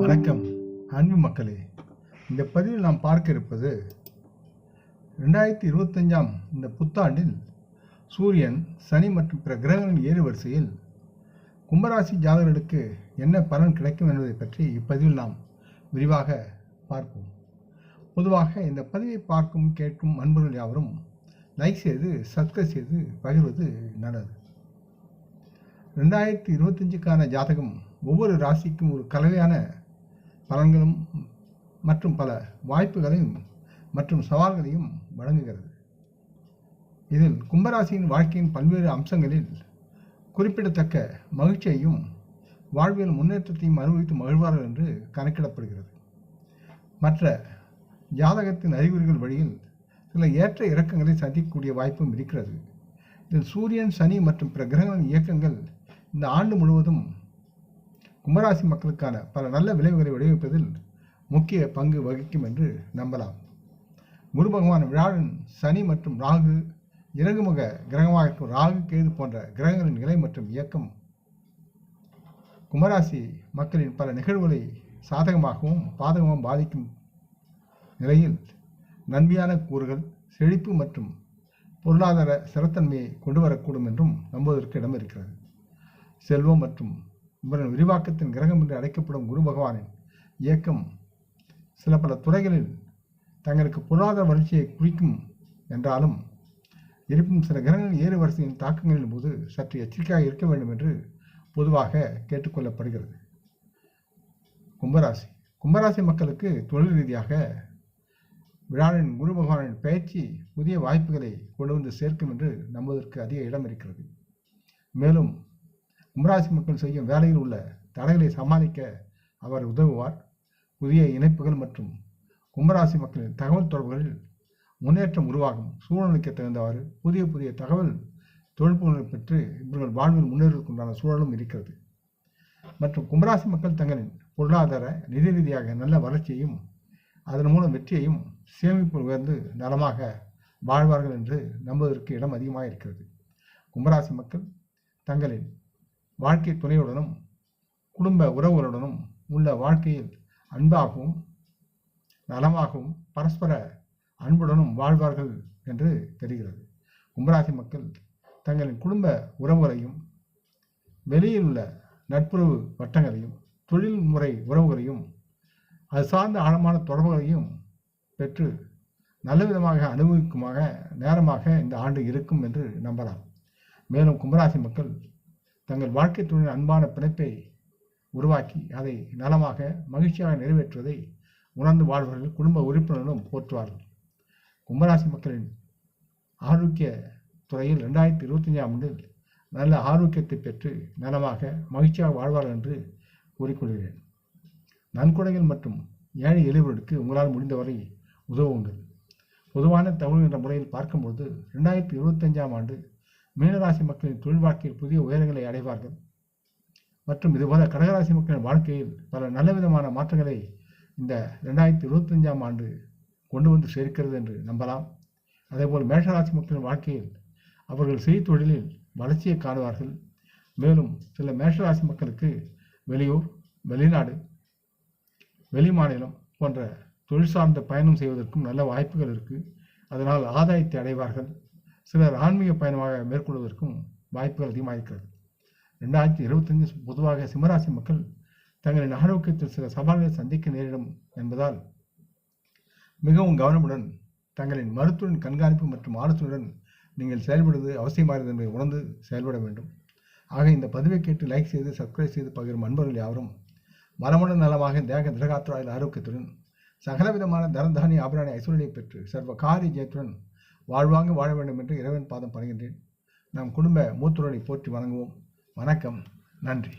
வணக்கம். அன்பு மக்களே இந்த பதிவில் நாம் பார்க்க இருப்பது ரெண்டாயிரத்தி இருபத்தஞ்சாம் இந்த புத்தாண்டில் சூரியன் சனி மற்றும் பிற கிரகங்களின் ஏறுவரிசையில் கும்பராசி ஜாதகர்களுக்கு என்ன பலன் கிடைக்கும் என்பதை பற்றி இப்பதிவில் நாம் விரிவாக பார்ப்போம். பொதுவாக இந்த பதிவை பார்க்கும் கேட்கும் அன்பர்கள் யாவரும் லைக் செய்து சப்ஸ்கிரைப் செய்து பகிர்வது நல்லது. ரெண்டாயிரத்தி இருபத்தஞ்சுக்கான ஜாதகம் ஒவ்வொரு ராசிக்கும் ஒரு கலவையான பலன்களும் மற்றும் பல வாய்ப்புகளையும் மற்றும் சவால்களையும் வழங்குகிறது. இதில் கும்பராசியின் வாழ்க்கையின் பல்வேறு அம்சங்களில் குறிப்பிடத்தக்க மகிழ்ச்சியையும் வாழ்வியல் முன்னேற்றத்தையும் அனுபவித்து மகிழ்வார்கள் என்று கணக்கிடப்படுகிறது. மற்ற ஜாதகத்தின் அறிகுறிகள் வழியில் சில ஏற்ற இறக்கங்களை சந்திக்கக்கூடிய வாய்ப்பும் இருக்கிறது. இதில் சூரியன் சனி மற்றும் பிற கிரகங்களின் இயக்கங்கள் இந்த ஆண்டு முழுவதும் கும்பராசி மக்களுக்கான பல நல்ல விளைவுகளை விளைவிப்பதில் முக்கிய பங்கு வகிக்கும் என்று நம்பலாம். குரு பகவான் விழாவின் சனி மற்றும் ராகு இறங்குமுக கிரகமாக இருக்கும் ராகு கேது போன்ற கிரகங்களின் நிலை மற்றும் இயக்கம் கும்பராசி மக்களின் பல நிகழ்வுகளை சாதகமாகவும் பாதகமாகவும் பாதிக்கும் நிலையில் நன்மையான கூறுகள் செழிப்பு மற்றும் பொருளாதார ஸ்திரத்தன்மையை கொண்டு வரக்கூடும் என்றும் நம்புவதற்கு இடம் இருக்கிறது செல்வம் மற்றும் இவரின் விரிவாக்கத்தின் கிரகம் என்று அழைக்கப்படும் குரு பகவானின் இயக்கம் சில பல துறைகளில் தங்களுக்கு பொருளாதார வளர்ச்சியை குறிக்கும் என்றாலும் இருப்பினும் சில கிரகங்கள் ஏறு வரிசையின் தாக்கங்களின் போது சற்று எச்சரிக்கையாக இருக்க வேண்டும் என்று பொதுவாக கேட்டுக்கொள்ளப்படுகிறது கும்பராசி. கும்பராசி மக்களுக்கு தொழில் ரீதியாக விழாவின் குரு பகவானின் பயிற்சி புதிய வாய்ப்புகளை கொண்டு வந்து சேர்க்கும் என்று நம்புவதற்கு அதிக இடம் இருக்கிறது. மேலும் கும்பராசி மக்கள் செய்யும் வேலையில் உள்ள தடைகளை சமாளிக்க அவர் உதவுவார். புதிய இணைப்புகள் மற்றும் கும்பராசி மக்களின் தகவல் தொடர்புகளில் முன்னேற்றம் உருவாகும். சூழலுக்கு தகுந்தவாறு புதிய புதிய தகவல் தொழில்நுட்பங்களை பெற்று இவர்கள் வாழ்வில் முன்னேறுவதற்குண்டான சூழலும் இருக்கிறது. மற்றும் கும்பராசி மக்கள் தங்களின் பொருளாதார நிதி ரீதியாக நல்ல வளர்ச்சியையும் அதன் மூலம் வெற்றியையும் சேமிப்பு உயர்ந்து நலமாக வாழ்வார்கள் என்று நம்புவதற்கு இடம் அதிகமாக இருக்கிறது கும்பராசி மக்கள் தங்களின் வாழ்க்கை துணையுடனும் குடும்ப உறவுகளுடனும் உள்ள வாழ்க்கையில் அன்பாகவும் நலமாகவும் பரஸ்பர அன்புடனும் வாழ்வார்கள் என்று தெரிகிறது. கும்பராசி மக்கள் தங்களின் குடும்ப உறவுகளையும் வெளியில் உள்ள நட்புறவு வட்டங்களையும் தொழில்முறை உறவுகளையும் அது சார்ந்த ஆழமான தொடர்புகளையும் பெற்று நல்ல விதமாக அனுபவிக்குமாக நேரமாக இந்த ஆண்டு இருக்கும் என்று நம்பலாம். மேலும் கும்பராசி மக்கள் தங்கள் வாழ்க்கை துணையின் அன்பான பிணைப்பை உருவாக்கி அதை நலமாக மகிழ்ச்சியாக நிறைவேற்றுவதை உணர்ந்து வாழ்வர்கள் குடும்ப உறுப்பினர்களும் போற்றுவார்கள். கும்பராசி மக்களின் ஆரோக்கிய துறையில் ரெண்டாயிரத்தி இருபத்தஞ்சாம் ஆண்டில் நல்ல ஆரோக்கியத்தை பெற்று நலமாக மகிழ்ச்சியாக வாழ்வார்கள் என்று கூறிக்கொள்கிறேன். நன்கொடைகள் மற்றும் ஏழை எளியவர்களுக்கு உங்களால் முடிந்தவரை உதவுங்கள். பொதுவான தகவல் என்ற முறையில் பார்க்கும்போது ரெண்டாயிரத்தி இருபத்தஞ்சாம் ஆண்டு மீனராசி மக்களின் தொழில் வாழ்க்கையில் புதிய உயரங்களை அடைவார்கள். மற்றும் இதுபோல கடகராசி மக்களின் வாழ்க்கையில் பல நல்ல விதமான மாற்றங்களை இந்த ரெண்டாயிரத்தி இருபத்தஞ்சாம் ஆண்டு கொண்டு வந்து சேர்க்கிறது என்று நம்பலாம். அதேபோல் மேஷராசி மக்களின் வாழ்க்கையில் அவர்கள் செய்தி தொழிலில் வளர்ச்சியை காணுவார்கள். மேலும் சில மேஷராசி மக்களுக்கு வெளியூர் வெளிநாடு வெளி மாநிலம் போன்ற தொழில் சார்ந்த பயணம் செய்வதற்கும் நல்ல வாய்ப்புகள் இருக்குது அதனால் ஆதாயத்தை அடைவார்கள். சிலர் ஆன்மீக பயணமாக மேற்கொள்வதற்கும் வாய்ப்புகள் அதிகமாக இருக்கிறது. ரெண்டாயிரத்தி இருபத்தஞ்சு பொதுவாக சிம்மராசி மக்கள் தங்களின் ஆரோக்கியத்தில் சில சவால்களை சந்திக்க நேரிடும் என்பதால் மிகவும் கவனமுடன் தங்களின் மருத்துவரின் கண்காணிப்பு மற்றும் ஆலோசனையுடன் நீங்கள் செயல்படுவது அவசியமாகிறது என்பதை உணர்ந்து செயல்பட வேண்டும். ஆக இந்த பதிவை கேட்டு லைக் செய்து சப்ஸ்கிரைப் செய்து பகிரும் அன்பர்கள் யாவரும் மரமுடன் நலமாக தேக திரகாத்திராயில் ஆரோக்கியத்துடன் சகலவிதமான தனதானி ஆபராணி ஐஸ்வர்யை பெற்று சர்வ காரிய ஜெயத்துடன் வாழ்வாங்க வாழ வேண்டும் என்று இறைவன் பாதம் பணிகின்றேன். நம் குடும்ப மூத்துறனை போற்றி வணங்குவோம். வணக்கம். நன்றி.